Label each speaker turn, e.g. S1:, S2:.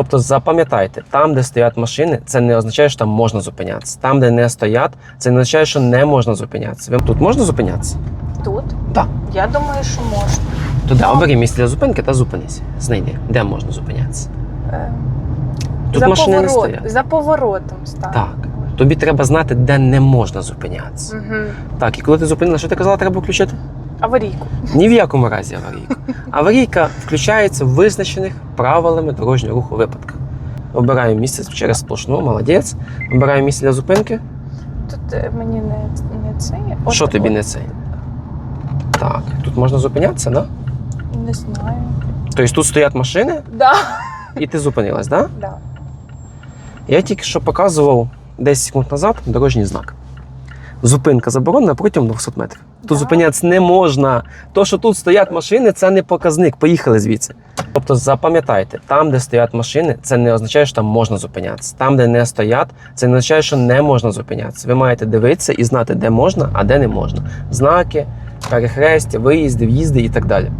S1: Тобто запам'ятайте, там, де стоять машини, це не означає, що там можна зупинятися. Там, де не стоять, це не означає, що не можна зупинятися. Ви тут можна зупинятися?
S2: Тут?
S1: Так.
S2: Я думаю, що можна.
S1: Туди
S2: Ну.
S1: обери місце для зупинки та зупинися. Знайди, де можна зупинятися.
S2: Е,
S1: Тут
S2: за,
S1: машини не
S2: поворот,
S1: стоять.
S2: за поворотом стати.
S1: Так. Тобі треба знати, де не можна зупинятися.
S2: Угу.
S1: Так, і коли ти зупинила, що ти казала, треба включити?
S2: Аварійку.
S1: Ні в якому разі аварійку. Аварійка включається в визначених правилами дорожнього руху випадках. Обираю місце через сплошну, молодець. Обираю місце для зупинки.
S2: Тут е, мені не, не це. От-
S1: Що тобі
S2: от,
S1: не цей? Так, тут можна зупинятися, да?
S2: Не знаю.
S1: Тобто тут стоять машини,
S2: Да.
S1: і ти зупинилась, да?
S2: Да.
S1: Я тільки що показував 10 секунд назад дорожній знак. Зупинка заборонена протягом 200 метрів. Тут зупинятися не можна. То, що тут стоять машини, це не показник. Поїхали звідси. Тобто запам'ятайте, там, де стоять машини, це не означає, що там можна зупинятися. Там, де не стоять, це не означає, що не можна зупинятися. Ви маєте дивитися і знати, де можна, а де не можна. Знаки, перехрестя, виїзди, в'їзди і так далі.